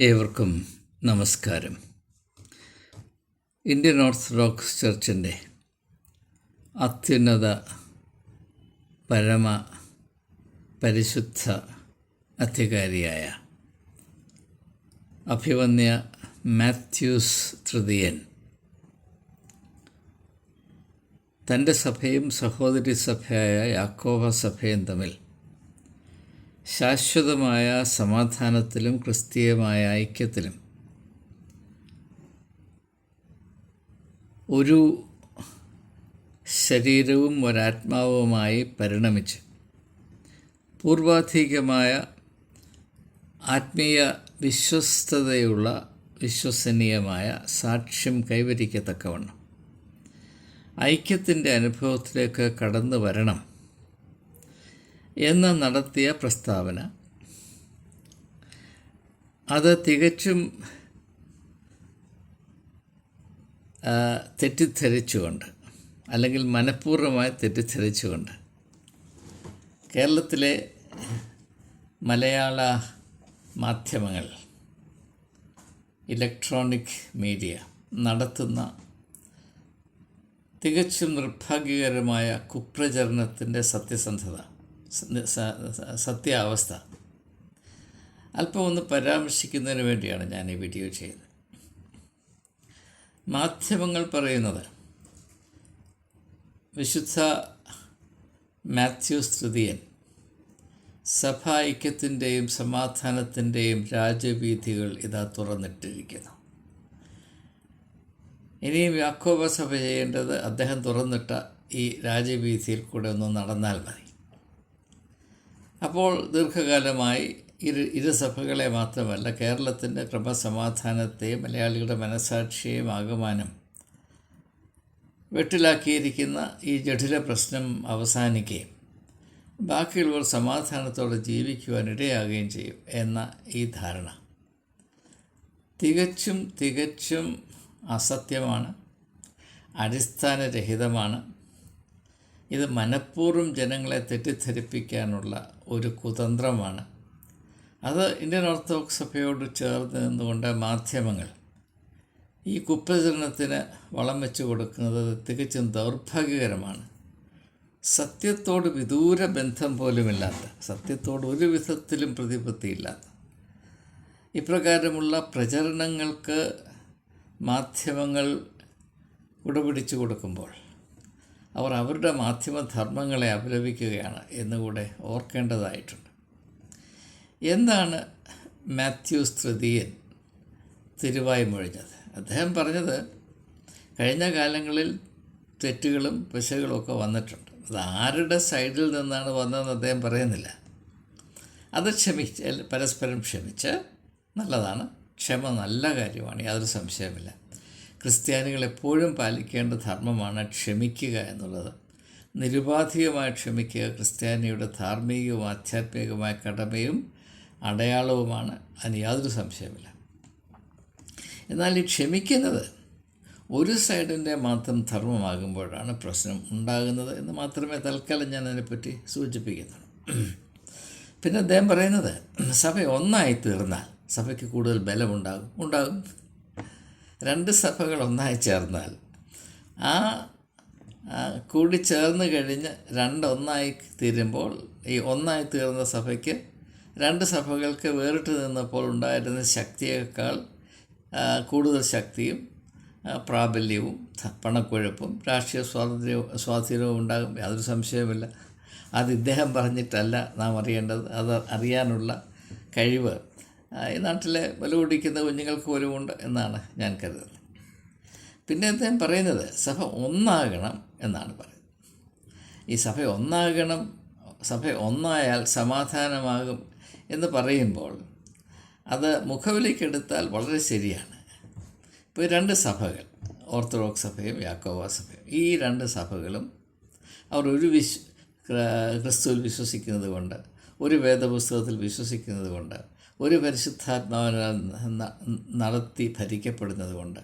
ഏവർക്കും നമസ്കാരം. Indian orthodox ചർച്ചിന്റെ അത്യുന്നത പരമ പരിശുദ്ധ അധികാരിയായ അഭിവന്യ മാത്യൂസ് തൃതീയൻ തന്റെ സഭയും സഹോദരി സഭയായ യാക്കോബ സഭയും തമ്മിൽ ശാശ്വതമായ സമാധാനത്തിലും ക്രിസ്തീയമായ ഐക്യത്തിലും ഒരു ശരീരവും ഒരാത്മാവുമായി പരിണമിച്ച് പൂർവാധികമായ ആത്മീയ വിശ്വസ്തതയുള്ള വിശ്വസനീയമായ സാക്ഷ്യം കൈവരിക്കത്തക്കവണ്ണം. ഐക്യത്തിന്റെ അനുഭവത്തിലേക്ക് കടന്നു വരണം. എന്ന് നടത്തിയ പ്രസ്താവന. അത് തികച്ചും തെറ്റിദ്ധരിച്ചുകൊണ്ട് അല്ലെങ്കിൽ മനഃപൂർവമായി തെറ്റിദ്ധരിച്ചുകൊണ്ട് കേരളത്തിലെ മലയാള മാധ്യമങ്ങൾ ഇലക്ട്രോണിക് മീഡിയ നടത്തുന്ന തികച്ചും നിർഭാഗ്യകരമായ കുപ്രചരണത്തിന്റെ സത്യസന്ധത. സത്യാവസ്ഥ. അല്പം ഒന്ന് പരാമർശിക്കുന്നതിന് വേണ്ടിയാണ് ഞാൻ ഈ വീഡിയോ ചെയ്തത് മാധ്യമങ്ങൾ പറയുന്നത് വിശുദ്ധ മാത്യു സ്തുതിയൻ സഭ ഐക്യത്തിന്റെയും സമാധാനത്തിന്റെയും രാജവീഥികൾ ഇതാ തുറന്നിട്ടിരിക്കുന്നു. ഇനിയും യാക്കോബ സഭ ചെയ്യേണ്ടത് അദ്ദേഹം തുറന്നിട്ട ഈ രാജവീഥിയിൽ കൂടെ ഒന്ന് നടന്നാൽ മതി. അപ്പോൾ ദീർഘകാലമായി ഇരു ഇരുസഭകളെ മാത്രമല്ല കേരളത്തിന്റെ ക്രമസമാധാനത്തെയും മലയാളികളുടെ മനസാക്ഷിയെയും ആകമാനം വെട്ടിലാക്കിയിരിക്കുന്ന ഈ ജഠില പ്രശ്നം അവസാനിക്കുകയും ബാക്കിയുള്ളവർ സമാധാനത്തോടെ ജീവിക്കുവാൻ ഇടയാകുകയും ചെയ്യും എന്ന ഈ ധാരണ. തികച്ചും തികച്ചും അസത്യമാണ് അടിസ്ഥാനരഹിതമാണ്. ഇത് മനഃപൂർവം ജനങ്ങളെ തെറ്റിദ്ധരിപ്പിക്കാനുള്ള ഒരു കുതന്ത്രമാണ്. അത് ഇന്ത്യൻ ഓർത്തഡോക്സ് സഭയോട് ചേർന്ന് നിന്നുകൊണ്ട് മാധ്യമങ്ങൾ ഈ കുപ്രചരണത്തിന് വളം വെച്ചു കൊടുക്കുന്നത് തികച്ചും ദൗർഭാഗ്യകരമാണ്. സത്യത്തോട് വിദൂര ബന്ധം പോലുമില്ലാത്ത സത്യത്തോട് ഒരു വിധത്തിലും പ്രതിപത്തിയില്ലാത്ത ഇപ്രകാരമുള്ള പ്രചരണങ്ങൾക്ക് മാധ്യമങ്ങൾ ഉടപിടിച്ചു കൊടുക്കുമ്പോൾ അവർ അവരുടെ മാധ്യമധർമ്മങ്ങളെ അപലപിക്കുകയാണ് എന്നുകൂടെ ഓർക്കേണ്ടതായിട്ടുണ്ട്. എന്താണ് മാത്യൂസ് തൃതീയൻ തിരുവായി മൊഴിഞ്ഞത്? അദ്ദേഹം പറഞ്ഞത് കഴിഞ്ഞ കാലങ്ങളിൽ തെറ്റുകളും പിശകുകളും ഒക്കെ വന്നിട്ടുണ്ട്. അത് ആരുടെ സൈഡിൽ നിന്നാണ് വന്നതെന്ന് അദ്ദേഹം പറയുന്നില്ല. അത് ക്ഷമിച്ച് പരസ്പരം ക്ഷമിച്ച് നല്ലതാണ്. ക്ഷമ നല്ല കാര്യമാണ് യാതൊരു സംശയമില്ല ക്രിസ്ത്യാനികൾ എപ്പോഴും പാലിക്കേണ്ട ധർമ്മമാണ് ക്ഷമിക്കുക എന്നുള്ളത്. നിരുപാധികമായി ക്ഷമിക്കുക ക്രിസ്ത്യാനിയുടെ ധാർമ്മികവും ആധ്യാത്മികവുമായ കടമയും അടയാളവുമാണ്. അതിന് യാതൊരു സംശയമില്ല എന്നാൽ ഈ ക്ഷമിക്കുന്നത് ഒരു സൈഡിന്റെ മാത്രം ധർമ്മമാകുമ്പോഴാണ് പ്രശ്നം ഉണ്ടാകുന്നത് എന്ന് മാത്രമേ തൽക്കാലം ഞാൻ അതിനെപ്പറ്റി സൂചിപ്പിക്കുന്നുള്ളൂ. പിന്നെ അദ്ദേഹം പറയുന്നത് സഭ ഒന്നായി തീർന്നാൽ സഭയ്ക്ക് കൂടുതൽ ബലമുണ്ടാകും. ഉണ്ടാകും. രണ്ട് സഭകൾ ഒന്നായി ചേർന്നാൽ ആ കൂടി ചേർന്ന് കഴിഞ്ഞ് രണ്ടൊന്നായി തീരുമ്പോൾ ഈ ഒന്നായി തീർന്ന സഭയ്ക്ക് രണ്ട് സഭകൾക്ക് വേറിട്ട് നിന്നപ്പോൾ ഉണ്ടായിരുന്ന ശക്തിയേക്കാൾ കൂടുതൽ ശക്തിയും പ്രാബല്യവും പണക്കുഴപ്പും രാഷ്ട്രീയ സ്വാതന്ത്ര്യവും സ്വാധീനവും ഉണ്ടാകും. യാതൊരു സംശയവുമില്ല. അത് ഇദ്ദേഹം പറഞ്ഞിട്ടല്ല നാം അറിയേണ്ടത്. അത് അറിയാനുള്ള കഴിവ് ഈ നാട്ടിലെ വില കുടിക്കുന്ന കുഞ്ഞുങ്ങൾക്ക് പോലുമുണ്ട് എന്നാണ് ഞാൻ കരുതുന്നത്. പിന്നെ അദ്ദേഹം പറയുന്നത് സഭ ഒന്നാകണം എന്നാണ് പറയുന്നത്. ഈ സഭ ഒന്നാകണം സഭ ഒന്നായാൽ സമാധാനമാകും എന്ന് പറയുമ്പോൾ അത് മുഖവിലേക്കെടുത്താൽ വളരെ ശരിയാണ്. ഇപ്പോൾ രണ്ട് സഭകൾ ഓർത്തഡോക്സ് സഭയും യാക്കോവ സഭയും ഈ രണ്ട് സഭകളും അവർ ഒരു വിശ്വ ക്രിസ്തുവിൽ വിശ്വസിക്കുന്നത് കൊണ്ട് ഒരു വേദപുസ്തകത്തിൽ വിശ്വസിക്കുന്നത് കൊണ്ട് ഒരു പരിശുദ്ധാത്മാവിനാൽ നടത്തി ഭരിക്കപ്പെടുന്നത് കൊണ്ട്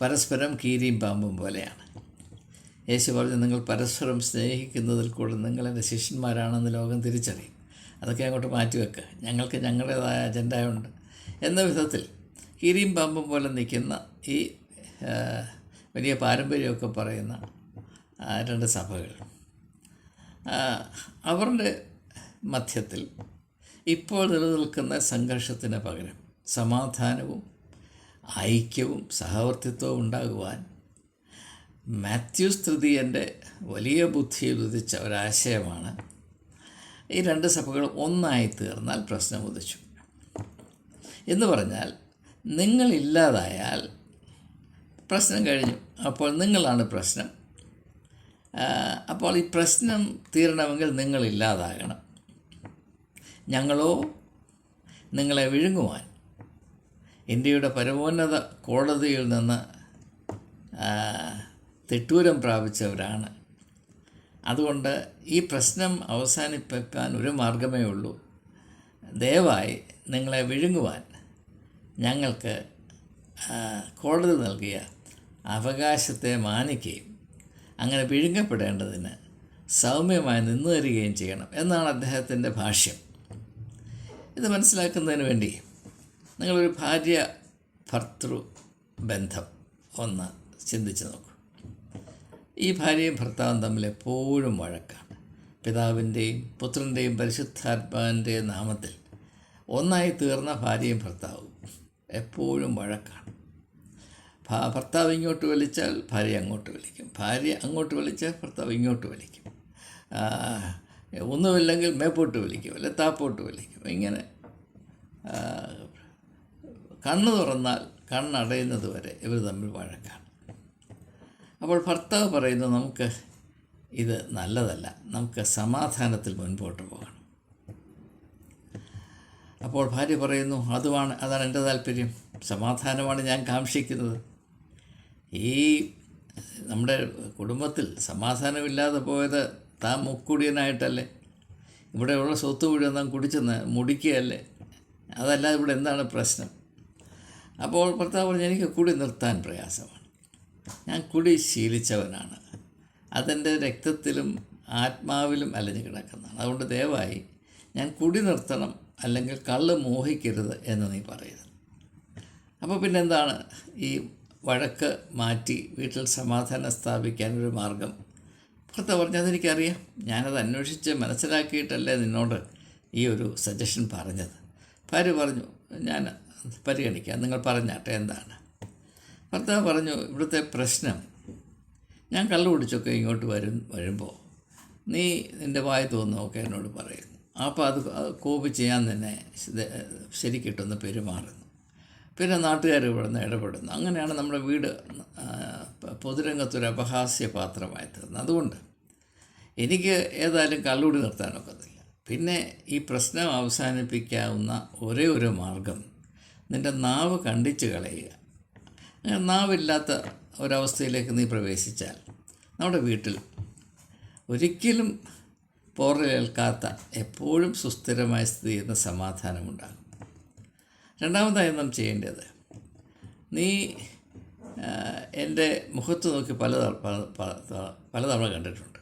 പരസ്പരം കീരിയും പാമ്പും പോലെയാണ്. യേശു പറഞ്ഞു നിങ്ങൾ പരസ്പരം സ്നേഹിക്കുന്നതിൽ കൂടെ നിങ്ങൾ എന്റെ ശിഷ്യന്മാരാണെന്ന് ലോകം തിരിച്ചറിയും. അതൊക്കെ അങ്ങോട്ട് മാറ്റി വെക്കുക ഞങ്ങൾക്ക് ഞങ്ങളുടേതായ അജണ്ടയുണ്ട്. എന്ന വിധത്തിൽ കീരിയും പാമ്പും പോലെ നിൽക്കുന്ന ഈ വലിയ പാരമ്പര്യമൊക്കെ പറയുന്ന രണ്ട് സഭകൾ. അവരുടെ മധ്യത്തിൽ ഇപ്പോൾ നിലനിൽക്കുന്ന സംഘർഷത്തിന് പകരം സമാധാനവും ഐക്യവും സഹവർത്തിത്വവും ഉണ്ടാകുവാൻ മാത്യൂസ് തൃതീയന്റെ വലിയ ബുദ്ധിയിൽ ഉദിച്ച ഒരാശയമാണ്. ഈ രണ്ട് സഭകൾ ഒന്നായി തീർന്നാൽ പ്രശ്നം ഉദിച്ചു. എന്ന് പറഞ്ഞാൽ നിങ്ങളില്ലാതായാൽ പ്രശ്നം കഴിഞ്ഞു. അപ്പോൾ നിങ്ങളാണ് പ്രശ്നം. അപ്പോൾ ഈ പ്രശ്നം തീരണമെങ്കിൽ നിങ്ങളില്ലാതാകണം ഞങ്ങളോ നിങ്ങളെ വിഴുങ്ങുവാൻ. ഇന്ത്യയുടെ പരമോന്നത കോടതിയിൽ നിന്ന് തിട്ടൂരം പ്രാപിച്ചവരാണ്. അതുകൊണ്ട് ഈ പ്രശ്നം അവസാനിപ്പിക്കാൻ ഒരു മാർഗമേ ഉള്ളൂ. ദയവായി നിങ്ങളെ വിഴുങ്ങുവാൻ ഞങ്ങൾക്ക് കോടതി നൽകിയ അവകാശത്തെ മാനിക്കുകയും അങ്ങനെ വിഴുങ്ങപ്പെടേണ്ടതിന് സൗമ്യമായി നിന്നു തരികയും ചെയ്യണം എന്നാണ് അദ്ദേഹത്തിന്റെ ഭാഷ്യം. ഇത് മനസ്സിലാക്കുന്നതിന് വേണ്ടി നിങ്ങളൊരു ഭാര്യ ഭർത്തൃ ബന്ധം ഒന്ന് ചിന്തിച്ച് നോക്കൂ. ഈ ഭാര്യയും ഭർത്താവും തമ്മിൽ എപ്പോഴും വഴക്കാണ്. പിതാവിന്റെയും പുത്രന്റെയും പരിശുദ്ധാത്മാവിന്റെയും നാമത്തിൽ ഒന്നായി തീർന്ന ഭാര്യയും ഭർത്താവും എപ്പോഴും വഴക്കാണ്. ഭർത്താവ് ഇങ്ങോട്ട് വലിച്ചാൽ ഭാര്യ അങ്ങോട്ട് വലിക്കും. ഭാര്യ അങ്ങോട്ട് വലിച്ചാൽ ഭർത്താവ് ഇങ്ങോട്ട് വലിക്കും. ഒന്നുമില്ലെങ്കിൽ മേപ്പോട്ട് വലിക്കും അല്ലെ താപ്പോട്ട് വിളിക്കും. ഇങ്ങനെ കണ്ണ് തുറന്നാൽ കണ്ണടയുന്നത് വരെ ഇവർ തമ്മിൽ വഴക്കാണ്. അപ്പോൾ ഭർത്താവ് പറയുന്നു നമുക്ക് ഇത് നല്ലതല്ല നമുക്ക് സമാധാനത്തിൽ മുൻപോട്ട് പോകണം. അപ്പോൾ ഭാര്യ പറയുന്നു അതുമാണ് അതാണ് എന്റെ താല്പര്യം. സമാധാനമാണ് ഞാൻ കാക്ഷിക്കുന്നത്. ഈ നമ്മുടെ കുടുംബത്തിൽ സമാധാനമില്ലാതെ പോയത് താൻ മുക്കുടിയനായിട്ടല്ലേ? ഇവിടെയുള്ള സ്വത്ത് മുഴുവൻ താൻ കുടിച്ചെന്ന് മുടിക്കുകയല്ലേ? അതല്ലാതെ ഇവിടെ എന്താണ് പ്രശ്നം? അപ്പോൾ ഭർത്താവ് പറഞ്ഞു എനിക്ക് കുടി നിർത്താൻ പ്രയാസമാണ്. ഞാൻ കുടി ശീലിച്ചവനാണ്. അതെന്റെ രക്തത്തിലും ആത്മാവിലും അലഞ്ഞു കിടക്കുന്നതാണ്. അതുകൊണ്ട് ദയവായി ഞാൻ കുടി നിർത്തണം അല്ലെങ്കിൽ കള്ള് മോഹിക്കരുത് എന്ന് നീ പറയുന്നു അപ്പോൾ പിന്നെന്താണ്? ഈ വഴക്ക് മാറ്റി വീട്ടിൽ സമാധാനം സ്ഥാപിക്കാൻ ഒരു മാർഗം ഭർത്താവ് പറഞ്ഞത് അതെനിക്കറിയാം ഞാനത് അന്വേഷിച്ച് മനസ്സിലാക്കിയിട്ടല്ലേ നിന്നോട് ഈ ഒരു സജഷൻ പറഞ്ഞത്. ഭാര്യ പറഞ്ഞു ഞാൻ പരിഗണിക്കാം. നിങ്ങൾ പറഞ്ഞാട്ടെ എന്താണ്? ഭർത്താവ് പറഞ്ഞു ഇവിടുത്തെ പ്രശ്നം. ഞാൻ കള്ളു കുടിച്ചൊക്കെ ഇങ്ങോട്ട് വരും വരുമ്പോൾ നീ നിന്റെ വായ തോന്നുമൊക്കെ എന്നോട് പറയുന്നു. അപ്പോൾ അത് കോപിച്ച് ഞാൻ തന്നെ ശ- ശരിക്കിട്ടൊന്ന് പെരുമാറുന്നു. പിന്നെ നാട്ടുകാർ ഇവിടുന്ന് ഇടപെടുന്നു. അങ്ങനെയാണ് നമ്മുടെ വീട് പൊതുരംഗത്തൊരു അപഹാസ്യ പാത്രമായി തീർന്നത്. അതുകൊണ്ട് എനിക്ക് ഏതായാലും കള്ളുകൂടി നിർത്താനൊക്കത്തില്ല പിന്നെ ഈ പ്രശ്നം അവസാനിപ്പിക്കാവുന്ന ഒരേ ഒരു മാർഗം നിന്റെ നാവ് കണ്ടിച്ച് കളയുക. അങ്ങനെ നാവില്ലാത്ത ഒരവസ്ഥയിലേക്ക് നീ പ്രവേശിച്ചാൽ നമ്മുടെ വീട്ടിൽ ഒരിക്കലും പോറലേൽക്കാത്ത എപ്പോഴും സുസ്ഥിരമായ സ്ഥിതി ചെയ്യുന്ന സമാധാനമുണ്ടാകും. രണ്ടാമതായി നാം ചെയ്യേണ്ടത് നീ എന്റെ മുഖത്ത് നോക്കി പല പല- പല- ത- പലതവണ കണ്ടിട്ടുണ്ട്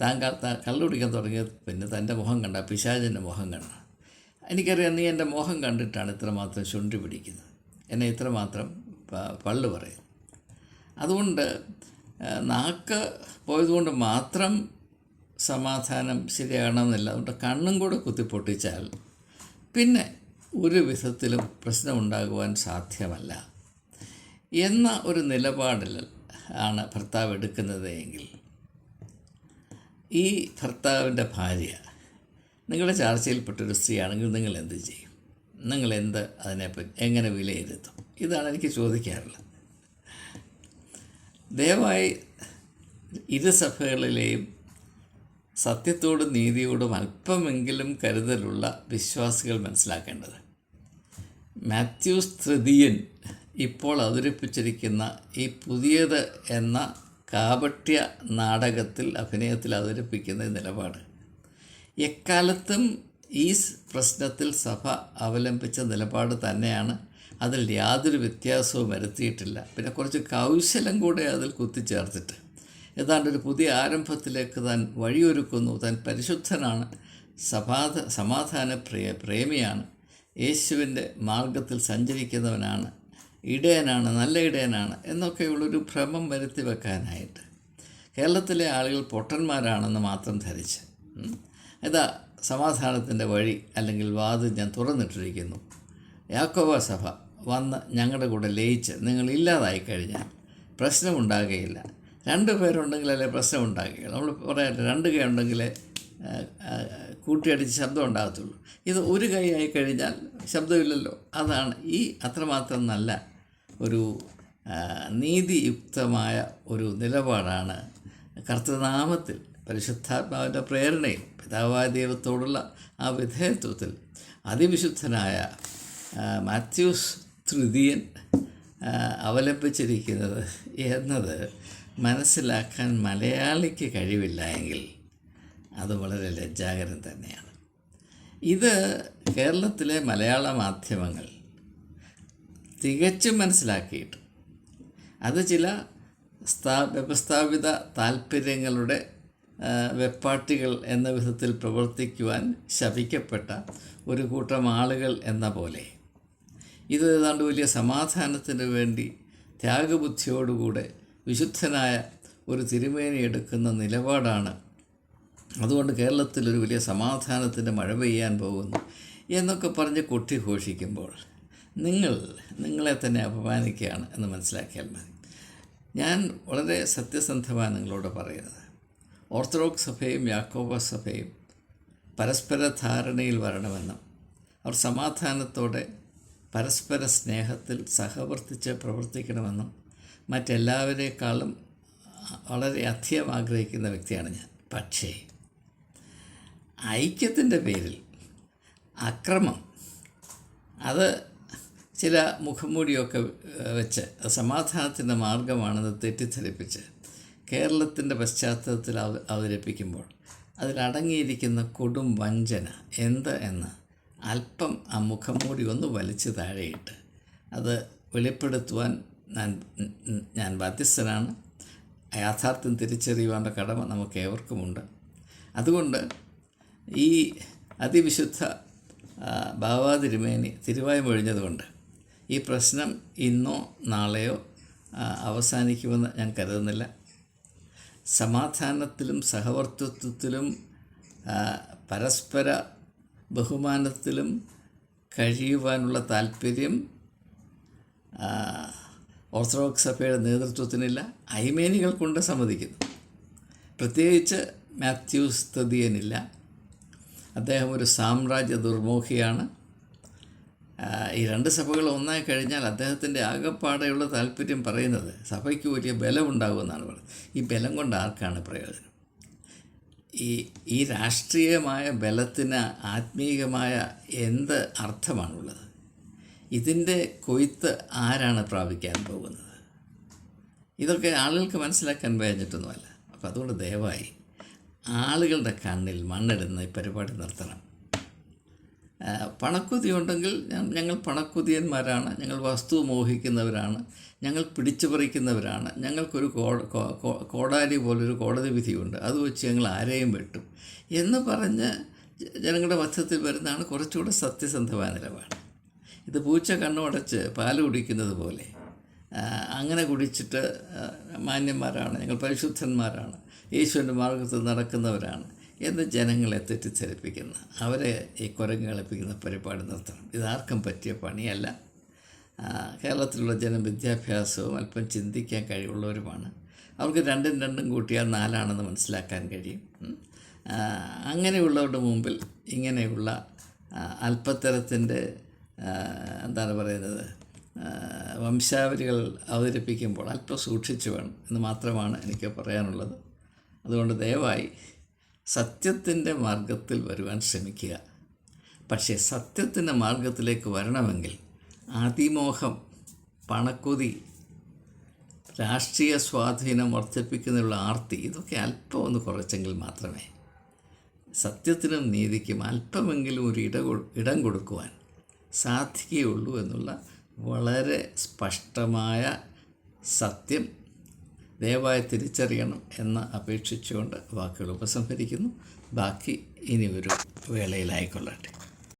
താങ്കൾ കള്ളു കുടിക്കാൻ തുടങ്ങിയത് പിന്നെ തന്റെ മുഖം കണ്ട പിശാചിന്റെ മുഖം കണ്ട. എനിക്കറിയാം നീ എന്റെ മുഖം കണ്ടിട്ടാണ് ഇത്രമാത്രം ചുണ്ടി പിടിക്കുന്നത്. എന്നെ ഇത്രമാത്രം പള്ളു പറയും അതുകൊണ്ട് നാക്ക് പോയതുകൊണ്ട് മാത്രം സമാധാനം ശരിയാകണമെന്നില്ല. അതുകൊണ്ട് കണ്ണും കൂടെ കുത്തിപ്പൊട്ടിച്ചാൽ പിന്നെ ഒരു വിധത്തിലും പ്രശ്നമുണ്ടാകുവാൻ സാധ്യമല്ല. എന്ന ഒരു നിലപാടിൽ ആണ് ഭർത്താവ് എടുക്കുന്നത് എങ്കിൽ ഈ ഭർത്താവിന്റെ ഭാര്യ നിങ്ങളുടെ ചർച്ചയിൽപ്പെട്ടൊരു സ്ത്രീയാണെങ്കിൽ നിങ്ങൾ എന്ത് ചെയ്യും? നിങ്ങൾ എന്ത് അതിനെപ്പറ്റി എങ്ങനെ വിലയിരുത്തും? ഇതാണ് എനിക്ക് ചോദിക്കാറുള്ളത്. ദയവായി ഇരുസഭകളിലെയും സത്യത്തോടും നീതിയോടും അല്പമെങ്കിലും കരുതലുള്ള വിശ്വാസികൾ മനസ്സിലാക്കേണ്ടത് മാത്യൂസ് തൃതീയൻ ഇപ്പോൾ അവതരിപ്പിച്ചിരിക്കുന്ന ഈ പുതിയത് എന്ന കാപട്യ നാടകത്തിൽ അഭിനയത്തിൽ അവതരിപ്പിക്കുന്ന നിലപാട്. എക്കാലത്തും ഈ പ്രശ്നത്തിൽ സഭ അവലംബിച്ച നിലപാട് തന്നെയാണ്. അതിൽ യാതൊരു വ്യത്യാസവും വരുത്തിയിട്ടില്ല. പിന്നെ കുറച്ച് കൗശലം കൂടെ അതിൽ കുത്തിച്ചേർത്തിട്ട്. ഏതാണ്ട് ഒരു പുതിയ ആരംഭത്തിലേക്ക് താൻ വഴിയൊരുക്കുന്നു. താൻ പരിശുദ്ധനാണ്. സമാധ സമാധാന പ്രേ പ്രേമിയാണ്. യേശുവിന്റെ മാർഗത്തിൽ സഞ്ചരിക്കുന്നവനാണ്. ഇടയനാണ് നല്ല ഇടയനാണ് എന്നൊക്കെയുള്ളൊരു ഭ്രമം വരുത്തി വെക്കാനായിട്ട്. കേരളത്തിലെ ആളുകൾ പൊട്ടന്മാരാണെന്ന് മാത്രം ധരിച്ച്. ഇതാ സമാധാനത്തിന്റെ വഴി അല്ലെങ്കിൽ വാത് ഞാൻ തുറന്നിട്ടിരിക്കുന്നു. യാക്കോബ സഭ വന്ന് ഞങ്ങളുടെ കൂടെ ലയിച്ച് നിങ്ങൾ ഇല്ലാതായി കഴിഞ്ഞാൽ പ്രശ്നമുണ്ടാകുകയില്ല. രണ്ട് പേരുണ്ടെങ്കിലല്ലേ പ്രശ്നം ഉണ്ടാകുകയുള്ളൂ നമ്മൾ പറയാറില്ല രണ്ട് കൈ ഉണ്ടെങ്കിലേ കൂട്ടിയടിച്ച് ശബ്ദം ഉണ്ടാകത്തുള്ളൂ. ഇത് ഒരു കൈ ആയി കഴിഞ്ഞാൽ ശബ്ദമില്ലല്ലോ. അതാണ് ഈ അത്രമാത്രം നല്ല ഒരു നീതിയുക്തമായ ഒരു നിലപാടാണ് കർത്തനാമത്തിൽ പരിശുദ്ധാത്മാവിന്റെ പ്രേരണയിൽ പിതാവായ ദൈവത്തോടുള്ള ആ വിധേയത്വത്തിൽ അതിവിശുദ്ധനായ മാത്യൂസ് തൃതീയൻ അവലംബിച്ചിരിക്കുന്നത് എന്നത് മനസ്സിലാക്കാൻ മലയാളിക്ക് കഴിവില്ല എങ്കിൽ അത് വളരെ ലജ്ജാകരം തന്നെയാണ്. ഇത് കേരളത്തിലെ മലയാള മാധ്യമങ്ങൾ തികച്ചും മനസ്സിലാക്കിയിട്ട് അത് ചില സ്ഥാ വ്യവസ്ഥാപിത താല്പര്യങ്ങളുടെ വെപ്പാട്ടികൾ എന്ന വിധത്തിൽ പ്രവർത്തിക്കുവാൻ ശപിക്കപ്പെട്ട ഒരു കൂട്ടം ആളുകൾ എന്ന പോലെ. ഇത് ഏതാണ്ട് വലിയ സമാധാനത്തിന് വേണ്ടി ത്യാഗബുദ്ധിയോടുകൂടെ വിശുദ്ധനായ ഒരു തിരുമേനി എടുക്കുന്ന നിലപാടാണ് അതുകൊണ്ട് കേരളത്തിൽ ഒരു വലിയ സമാധാനത്തിന്റെ മഴ പെയ്യാൻ പോകുന്നു എന്നൊക്കെ പറഞ്ഞ് കൊട്ടി ഘോഷിക്കുമ്പോൾ നിങ്ങൾ നിങ്ങളെ തന്നെ അപമാനിക്കുകയാണ് എന്ന് മനസ്സിലാക്കിയാൽ മതി. ഞാൻ വളരെ സത്യസന്ധമാണ് നിങ്ങളോട് പറയുന്നത്. ഓർത്തഡോക്സ് സഭയും യാക്കോബ സഭയും പരസ്പര ധാരണയിൽ വരണമെന്നും അവർ സമാധാനത്തോടെ പരസ്പര സ്നേഹത്തിൽ സഹവർത്തിച്ച് പ്രവർത്തിക്കണമെന്നും മറ്റെല്ലാവരേക്കാളും വളരെ അധികം ആഗ്രഹിക്കുന്ന വ്യക്തിയാണ് ഞാൻ. പക്ഷേ ഐക്യത്തിന്റെ പേരിൽ അക്രമം. അത് ചില മുഖംമൂടിയൊക്കെ വെച്ച് സമാധാനത്തിന്റെ മാർഗമാണെന്ന് തെറ്റിദ്ധരിപ്പിച്ച് കേരളത്തിന്റെ പശ്ചാത്തലത്തിൽ അവ അവതരിപ്പിക്കുമ്പോൾ അതിലടങ്ങിയിരിക്കുന്ന കൊടും വഞ്ചന എന്ത് എന്ന് അല്പം ആ മുഖംമൂടി ഒന്ന് വലിച്ചു താഴെയിട്ട് അത് വെളിപ്പെടുത്തുവാൻ ഞാൻ ഞാൻ ബാധ്യസ്ഥനാണ്. യാഥാർത്ഥ്യം തിരിച്ചറിയുവാനുള്ള കടമ നമുക്ക് ഏവർക്കുമുണ്ട് അതുകൊണ്ട് ഈ അതിവിശുദ്ധ ഭാവാതിരുമേനി തിരുവായും ഒഴിഞ്ഞതുകൊണ്ട് ഈ പ്രശ്നം ഇന്നോ നാളെയോ അവസാനിക്കുമെന്ന് ഞാൻ കരുതുന്നില്ല. സമാധാനത്തിലും സഹവർത്തിത്വത്തിലും പരസ്പര ബഹുമാനത്തിലും കഴിയുവാനുള്ള താല്പര്യം ഓർത്തഡോക്സ് സഭയുടെ നേതൃത്വത്തിനില്ല ഐമേനികൾക്കൊണ്ട് സമ്മതിക്കുന്നു. പ്രത്യേകിച്ച് മാത്യൂസ് തതിയനില്ല അദ്ദേഹം ഒരു സാമ്രാജ്യ ദുർമുഖിയാണ് ഈ രണ്ട് സഭകൾ ഒന്നായി കഴിഞ്ഞാൽ അദ്ദേഹത്തിന്റെ ആകപ്പാടെയുള്ള താല്പര്യം പറയുന്നത് സഭയ്ക്ക് വലിയ ബലമുണ്ടാകുമെന്നാണ് പറയുന്നത്. ഈ ബലം കൊണ്ട് ആർക്കാണ് പ്രയോജനം? ഈ ഈ രാഷ്ട്രീയമായ ബലത്തിന് ആത്മീയമായ എന്ത് അർത്ഥമാണുള്ളത്? ഇതിന്റെ കൊയ്ത്ത് ആരാണ് പ്രാപിക്കാൻ പോകുന്നത്? ഇതൊക്കെ ആളുകൾക്ക് മനസ്സിലാക്കാൻ കഴിഞ്ഞിട്ടൊന്നുമല്ല. അപ്പോൾ അതുകൊണ്ട് ദയവായി ആളുകളുടെ കണ്ണിൽ മണ്ണിടുന്ന ഈ പരിപാടി നിർത്തണം. പണക്കുതി ഉണ്ടെങ്കിൽ ഞങ്ങൾ പണക്കുതിയന്മാരാണ് ഞങ്ങൾ വസ്തു മോഹിക്കുന്നവരാണ് ഞങ്ങൾ പിടിച്ചു പറിക്കുന്നവരാണ് ഞങ്ങൾക്കൊരു കോടാലി പോലൊരു കോടതി വിധിയുണ്ട് അത് വെച്ച് ഞങ്ങൾ ആരെയും വെട്ടും. എന്ന് പറഞ്ഞ് ജനങ്ങളുടെ മധ്യത്തിൽ വരുന്നതാണ് കുറച്ചുകൂടെ സത്യസന്ധമായ നിലപാട്. ഇത് പൂച്ച കണ്ണുമടച്ച് പാൽ കുടിക്കുന്നത് പോലെ. അങ്ങനെ കുടിച്ചിട്ട് മാന്യന്മാരാണ്. ഞങ്ങൾ പരിശുദ്ധന്മാരാണ്. യേശുവിന്റെ മാർഗത്തിൽ നടക്കുന്നവരാണ് എന്ന് ജനങ്ങളെ തെറ്റിദ്ധരിപ്പിക്കുന്ന അവരെ ഈ കുരങ്ങ് കളിപ്പിക്കുന്ന പരിപാടി നിർത്തണം. ഇതാർക്കും പറ്റിയ പണിയല്ല. കേരളത്തിലുള്ള ജനം വിദ്യാഭ്യാസവും അല്പം ചിന്തിക്കാൻ കഴിവുള്ളവരുമാണ്. അവർക്ക് രണ്ടും രണ്ടും കൂട്ടിയാൽ നാലാണെന്ന് മനസ്സിലാക്കാൻ കഴിയും. അങ്ങനെയുള്ളവരുടെ മുമ്പിൽ ഇങ്ങനെയുള്ള അല്പത്തരത്തിന്റെ എന്താണ് പറയുന്നത് വംശാവലികൾ അവതരിപ്പിക്കുമ്പോൾ അല്പം സൂക്ഷിച്ചു വേണം എന്ന് മാത്രമാണ് എനിക്ക് പറയാനുള്ളത്. അതുകൊണ്ട് ദയവായി സത്യത്തിന്റെ മാർഗത്തിൽ വരുവാൻ ശ്രമിക്കുക. പക്ഷേ സത്യത്തിന്റെ മാർഗത്തിലേക്ക് വരണമെങ്കിൽ അതിമോഹം പണക്കൊതി രാഷ്ട്രീയ സ്വാധീനം വർദ്ധിപ്പിക്കുന്നതിനുള്ള ആർത്തി ഇതൊക്കെ അല്പം ഒന്ന് കുറച്ചെങ്കിൽ മാത്രമേ സത്യത്തിനും നീതിക്കും അല്പമെങ്കിലും ഒരു ഇട ഇടം കൊടുക്കുവാൻ സാധിക്കുകയുള്ളൂ എന്നുള്ള വളരെ സ്പഷ്ടമായ സത്യം ദയവായി തിരിച്ചറിയണം എന്ന് അപേക്ഷിച്ചുകൊണ്ട് വാക്കുകൾ ഉപസംഹരിക്കുന്നു. ബാക്കി ഇനി ഒരു വേളയിലായിക്കൊള്ളട്ടെ.